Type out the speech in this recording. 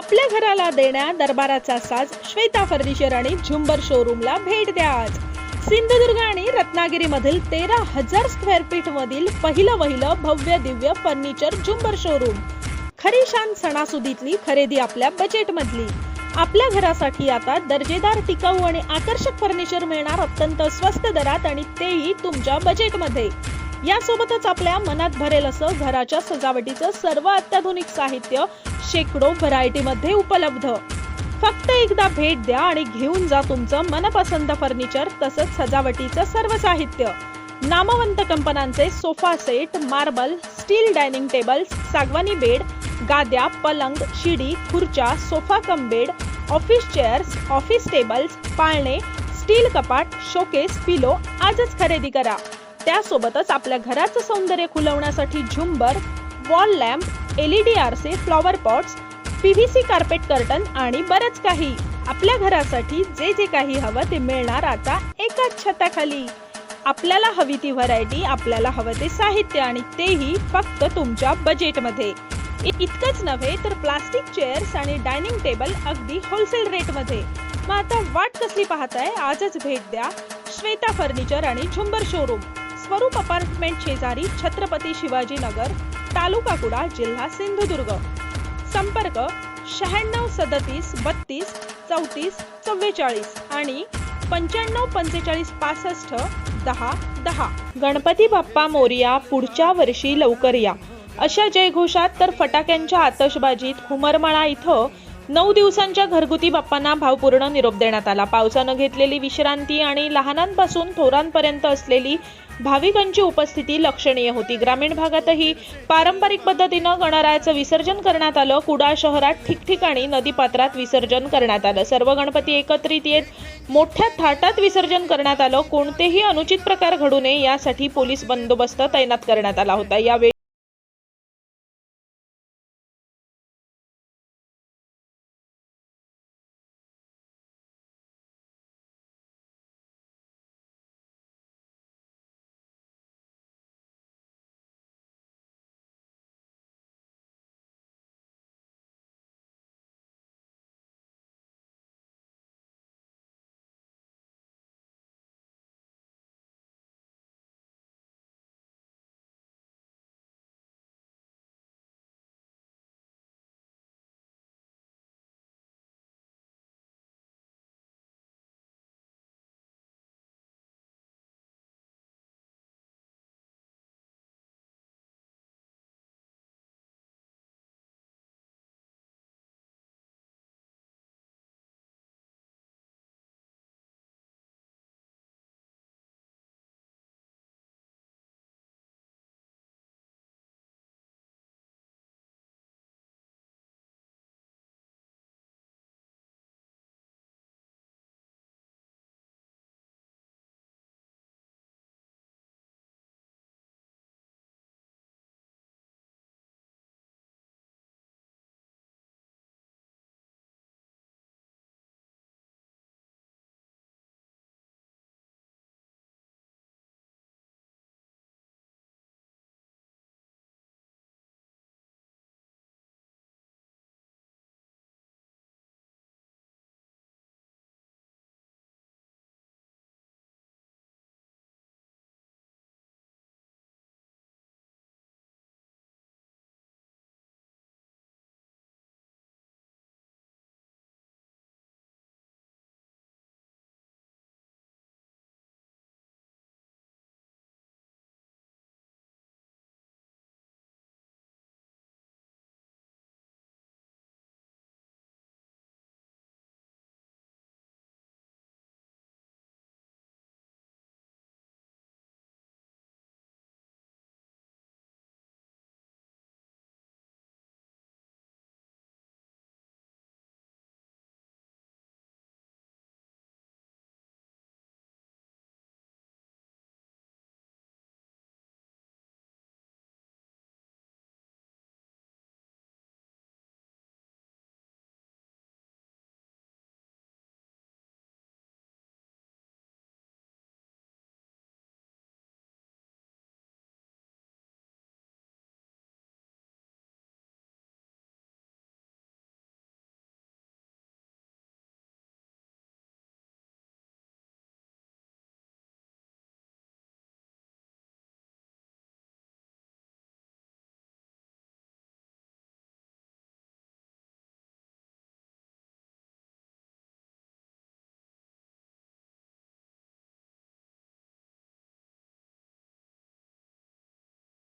आपल्या घराला देण्या दरबाराचा साज श्वेता फर्निचर आणि झुंबर शोरूमला भेट द्या आज. सिंधुदुर्ग आणि रत्नागिरीमधील तेरा हजार स्क्वेअर फीट मधील पहिलं वहिलं भव्य दिव्य फर्निचर झुंबर शोरूम खरी शान सणासुदीतली खरेदी आपल्या बजेट मधली आपल्या घरासाठी आता दर्जेदार टिकाऊ आणि आकर्षक फर्निचर मिळणार अत्यंत स्वस्त दरात आणि तेही तुमच्या बजेटमध्ये यासोबतच आपल्या मनात भरेल असं घराच्या सजावटीचं सर्व अत्याधुनिक साहित्य शेकडो व्हरायटी मध्ये उपलब्ध. फक्त एकदा भेट द्या आणि घेऊन जा तुमचं मनपसंत फर्निचर तसंच सजावटीचं सर्व साहित्य. नामवंत कंपन्यांचे sofa set marble steel dining tables सागवानी bed गाद्या पलंग शिडी खुर्च्या sofa cum bed office chairs office tables पाळणे स्टील कपाट शोकेस पिलो आजच खरेदी करा. त्यासोबतच आपल्या घराचं सौंदर्य खुलवण्यासाठी झुंबर वॉल लॅम्प एलईडी आरसे flower pots PVC carpet curtain आणि बरंच काही. आपल्या घरासाठी जे जे काही हवं ते मिळणार आता एकाच छताखाली. आपल्याला हवी ती व्हरायटी आपल्याला हवं ते साहित्य आणि तेही फक्त तुमच्या बजेटमध्ये इतकंच नव्हे तर प्लास्टिक चेअर्स आणि डायनिंग टेबल अगदी होलसेल रेटमध्ये मग आता वाट कसली पाहताय? आजच भेट द्या. श्वेता फर्निचर आणि झुंबर शोरूम स्वरूप अपार्टमेंट शेजारी छत्रपती शिवाजी नगर तालुका कुडा जिल्हा सिंधुदुर्ग. संपर्क शहाण्णव सदतीस बत्तीस चौतीस चव्वेचाळीस आणि पंच्याण्णव पंचेचाळीस पासष्ट दहा दहा. गणपती बाप्पा मोरिया पुढच्या वर्षी लवकर या. अशा जयघोषात तर फटाक्यांच्या आतषबाजीत हुमरमाळा इथं नऊ दिवसांच्या घरगुती बाप्पांना भावपूर्ण निरोप देण्यात आला. पावसानं घेतलेली विश्रांती आणि लहानांपासून थोरांपर्यंत असलेली भाविकांची उपस्थिती लक्षणीय होती. ग्रामीण भागातही पारंपरिक पद्धतीनं गणरायाचं विसर्जन करण्यात आलं. कुडाळ शहरात ठिकठिकाणी नदीपात्रात विसर्जन करण्यात आलं. सर्व गणपती एकत्रित येत मोठ्या थाटात विसर्जन करण्यात आलं. कोणतेही अनुचित प्रकार घडू नये यासाठी पोलीस बंदोबस्त तैनात करण्यात आला होता. यावेळी